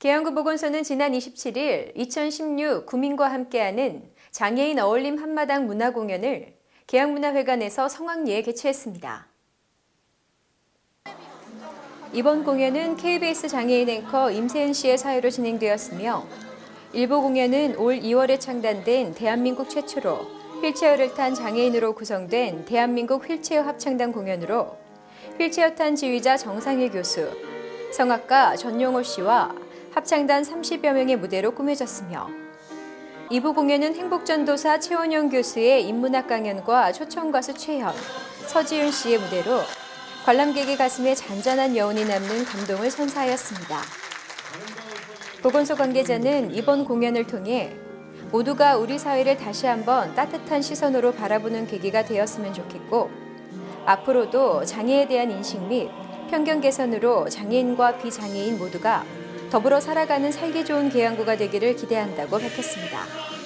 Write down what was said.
계양구 보건소는 지난 27일 2016 구민과 함께하는 장애인 어울림 한마당 문화 공연을 계양문화회관에서 성황리에 개최했습니다. 이번 공연은 KBS 장애인 앵커 임세은 씨의 사회로 진행되었으며 일부 공연은 올 2월에 창단된 대한민국 최초로 휠체어를 탄 장애인으로 구성된 대한민국 휠체어 합창단 공연으로 휠체어 탄 지휘자 정상일 교수, 성악가 전용호 씨와 합창단 30여 명의 무대로 꾸며졌으며 2부 공연은 행복전도사 최원영 교수의 인문학 강연과 초청가수 최현, 서지윤 씨의 무대로 관람객의 가슴에 잔잔한 여운이 남는 감동을 선사하였습니다. 보건소 관계자는 이번 공연을 통해 모두가 우리 사회를 다시 한번 따뜻한 시선으로 바라보는 계기가 되었으면 좋겠고 앞으로도 장애에 대한 인식 및 편견 개선으로 장애인과 비장애인 모두가 더불어 살아가는 살기 좋은 계양구가 되기를 기대한다고 밝혔습니다.